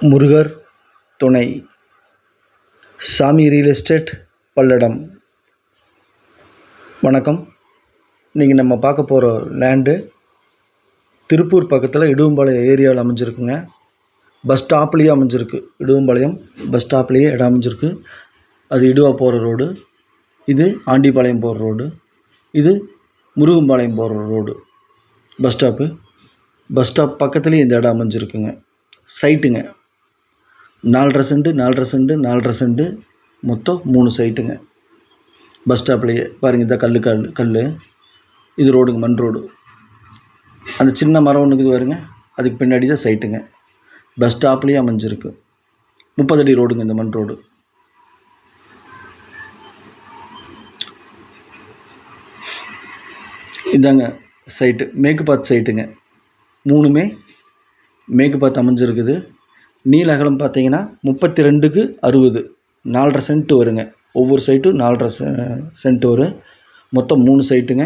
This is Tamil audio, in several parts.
முருகர் துணை. சாமி ரியல் எஸ்டேட் பல்லடம். வணக்கம். நீங்கள் நம்ம பார்க்க போகிற லேண்டு திருப்பூர் பக்கத்தில் இடுவம்பாளையம் ஏரியாவில் அமைஞ்சிருக்குங்க. பஸ் ஸ்டாப்லேயே அமைஞ்சிருக்கு. இடுவம்பாளையம் பஸ் ஸ்டாப்லேயே இடம் அமைஞ்சிருக்கு. அது இடுவா போகிற ரோடு இது ஆண்டிபாளையம் போகிற ரோடு இது முருகம்பாளையம் போகிற road bus stop bus stop பக்கத்துலேயே இந்த இடம் அமைஞ்சிருக்குங்க. சைட்டுங்க நாலரை செண்டு நாலரை செண்டு நாலரை செண்டு. மொத்தம் மூணு சைட்டுங்க. பஸ் ஸ்டாப்லேயே. பாருங்கள் இதான் கல் கல் கல் இது ரோடுங்க மண் ரோடு. அந்த சின்ன மரம் ஒன்று இருக்குது பாருங்க. அதுக்கு பின்னாடி தான் சைட்டுங்க. பஸ் ஸ்டாப்லேயே அமைஞ்சிருக்கு. முப்பது அடி ரோடுங்க இந்த மண் ரோடு. இதாங்க சைட்டு. மேற்கு சைட்டுங்க. மூணுமே மேற்கு பார்த்து அமைஞ்சிருக்குது. நீள அகலம் பார்த்தீங்கன்னா முப்பத்தி ரெண்டுக்கு அறுபது. நாலரை சென்ட் வருங்க. ஒவ்வொரு சைட்டும் நாலரை செ சென்ட் வரும். மொத்தம் மூணு சைட்டுங்க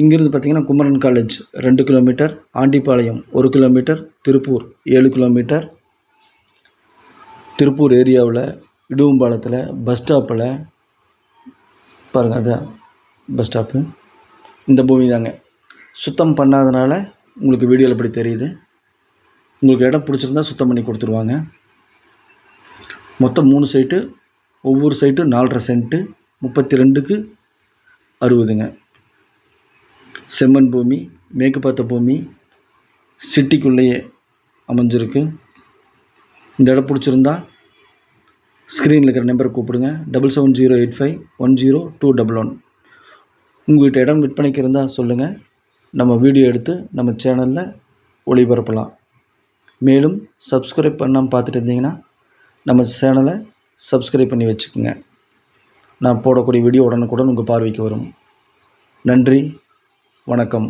இங்கேருந்து பார்த்தீங்கன்னா குமரன் காலேஜ் ரெண்டு கிலோமீட்டர். ஆண்டிப்பாளையம் ஒரு கிலோமீட்டர். திருப்பூர் ஏழு கிலோமீட்டர். திருப்பூர் ஏரியாவில் இடுவம்பாளத்தில் பஸ் ஸ்டாப்பில் பாருங்கள் அதான் பஸ் ஸ்டாப்பு இந்த பூமி தாங்க. சுத்தம் பண்ணாதனால உங்களுக்கு வீடியோவில் இப்படி தெரியுது. உங்களுக்கு இடம் பிடிச்சிருந்தா சுத்தம் பண்ணி கொடுத்துருவாங்க. மொத்தம் மூணு சைட்டு ஒவ்வொரு சைட்டும் நாலரை சென்ட்டு முப்பத்தி ரெண்டுக்கு அறுபதுங்க. செம்மண் பூமி மேற்கு பார்த்த பூமி சிட்டிக்குள்ளேயே அமைஞ்சிருக்கு. இந்த இடம் பிடிச்சிருந்தா ஸ்க்ரீனில் இருக்கிற நம்பரை கூப்பிடுங்க. Double seven zero eight five one zero two double one உங்கள்கிட்ட இடம் விற்பனைக்கு இருந்தால் சொல்லுங்கள் நம்ம வீடியோ எடுத்து நம்ம சேனலில் ஒளிபரப்பலாம். மேலும் சப்ஸ்கிரைப் பண்ணாமல் பார்த்துட்டு இருந்தீங்கன்னா நம்ம சேனலை சப்ஸ்கிரைப் பண்ணி வச்சுக்கோங்க. நான் போடக்கூடிய வீடியோ உடனுக்குடன் உங்கள் பார்வைக்கு வரும். நன்றி வணக்கம்.